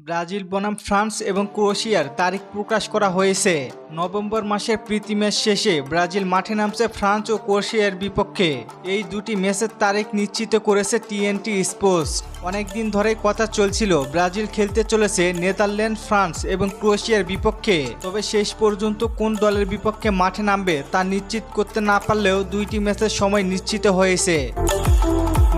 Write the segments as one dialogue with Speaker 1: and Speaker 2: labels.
Speaker 1: Brazil, বনাম, France এবং ক্রোয়েশিয়ার তারিখ প্রকাশ করা হয়েছে। নভেম্বর মাসের প্রীতি ম্যাচ শেষে ব্রাজিল মাঠে নামছে ফ্রান্স ও ক্রোয়েশিয়ার বিপক্ষে। এই দুটি ম্যাচের তারিখ নিশ্চিত করেছে টিএনটি স্পোর্টস। অনেকদিন ধরেই কথা চলছিল, ব্রাজিল খেলতে চলেছে নেদারল্যান্ড, ফ্রান্স এবং ক্রোয়েশিয়ার বিপক্ষে। তবে শেষ পর্যন্ত কোন দলের বিপক্ষে মাঠে নামবে তা নিশ্চিত করতে না পারলেও দুইটি ম্যাচের সময় নিশ্চিত হয়েছে।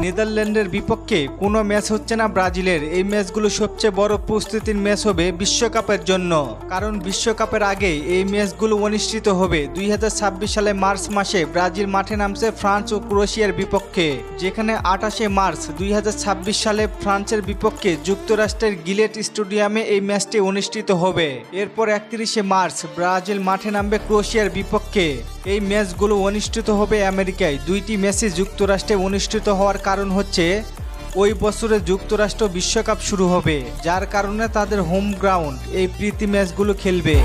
Speaker 1: নেদারল্যান্ডের বিপক্ষে কোনো ম্যাচ হচ্ছে না ব্রাজিলের। এই ম্যাচগুলো সবচেয়ে বড় প্রস্তুতির ম্যাচ হবে বিশ্বকাপের জন্য। কারণ বিশ্বকাপের আগে এই ম্যাচগুলো অনুষ্ঠিত হবে। দুই হাজার ছাব্বিশ সালে মার্চ মাসে ব্রাজিল মাঠে নামছে ফ্রান্স ও ক্রোয়েশিয়ার বিপক্ষে। যেখানে আঠাশে মার্চ দুই হাজার ছাব্বিশ সালে ফ্রান্সের বিপক্ষে যুক্তরাষ্ট্রের গিলেট স্টেডিয়ামে এই ম্যাচটি অনুষ্ঠিত হবে। এরপর একত্রিশে মার্চ ব্রাজিল মাঠে নামবে ক্রোয়েশিয়ার বিপক্ষে। এই ম্যাচগুলো অনুষ্ঠিত হবে আমেরিকায়। দুইটি ম্যাচই যুক্তরাষ্ট্রে অনুষ্ঠিত হওয়ার কারণ হচ্ছে, ওই বছরে যুক্তরাষ্ট্র বিশ্বকাপ শুরু হবে, যার কারণে তাদের হোম গ্রাউন্ড এই প্রীতি ম্যাচগুলো খেলবে।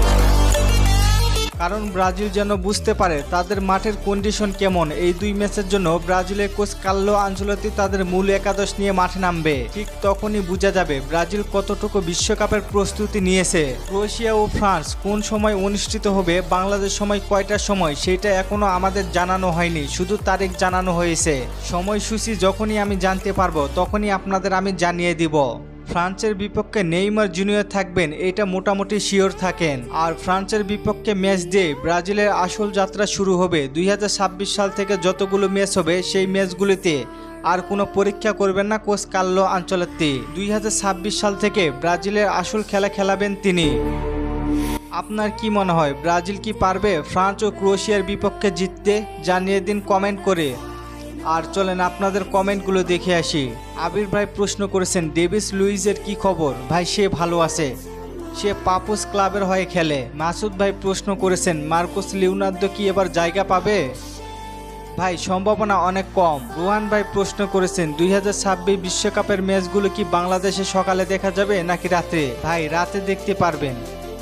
Speaker 1: কারণ ব্রাজিল যেন বুঝতে পারে তাদের মাঠের কন্ডিশন কেমন। এই দুই ম্যাচের জন্য ব্রাজিলের কোচ কাল্লো আঞ্চলতি তাদের মূল একাদশ নিয়ে মাঠে নামবে। ঠিক তখনই বোঝা যাবে ব্রাজিল কতটুকু বিশ্বকাপের প্রস্তুতি নিয়েছে। ক্রোয়েশিয়া ও ফ্রান্স কোন সময় অনুষ্ঠিত হবে, বাংলাদেশ সময় কয়টার সময়, সেটা এখনও আমাদের জানানো হয়নি, শুধু তারিখ জানানো হয়েছে। সময়সূচি যখনই আমি জানতে পারব, তখনই আপনাদের আমি জানিয়ে দিব। ফ্রান্সের বিপক্ষে নেইমার জুনিয়র থাকবেন, এটা মোটামুটি শিওর থাকেন। আর ফ্রান্সের বিপক্ষে ম্যাচ দিয়ে ব্রাজিলের আসল যাত্রা শুরু হবে। দুই হাজার ছাব্বিশ সাল থেকে যতগুলো ম্যাচ হবে, সেই ম্যাচগুলিতে আর কোনো পরীক্ষা করবেন না কোচ কাল্লো আঞ্চলত্তি। দুই সাল থেকে ব্রাজিলের আসল খেলা খেলাবেন তিনি। আপনার কি মনে হয়, ব্রাজিল কি পারবে ফ্রান্স ও ক্রোয়েশিয়ার বিপক্ষে জিততে? জানিয়ে দিন কমেন্ট করে। আর চলেন আপনাদের কমেন্টগুলো দেখে আসি। আবির ভাই প্রশ্ন করেছেন, ডেভিস লুইজের কি খবর? ভাই, সে ভালো আছে। সে পাপুস ক্লাবের হয়ে খেলে। মাসুদ ভাই প্রশ্ন করেছেন, মার্কোস লিওনার্দো কি এবার জায়গা পাবে? ভাই, সম্ভাবনা অনেক কম। রোহান ভাই প্রশ্ন করেছেন, দুই বিশ্বকাপের ম্যাচগুলো কি বাংলাদেশে সকালে দেখা যাবে নাকি রাতে? ভাই, রাতে দেখতে পারবেন।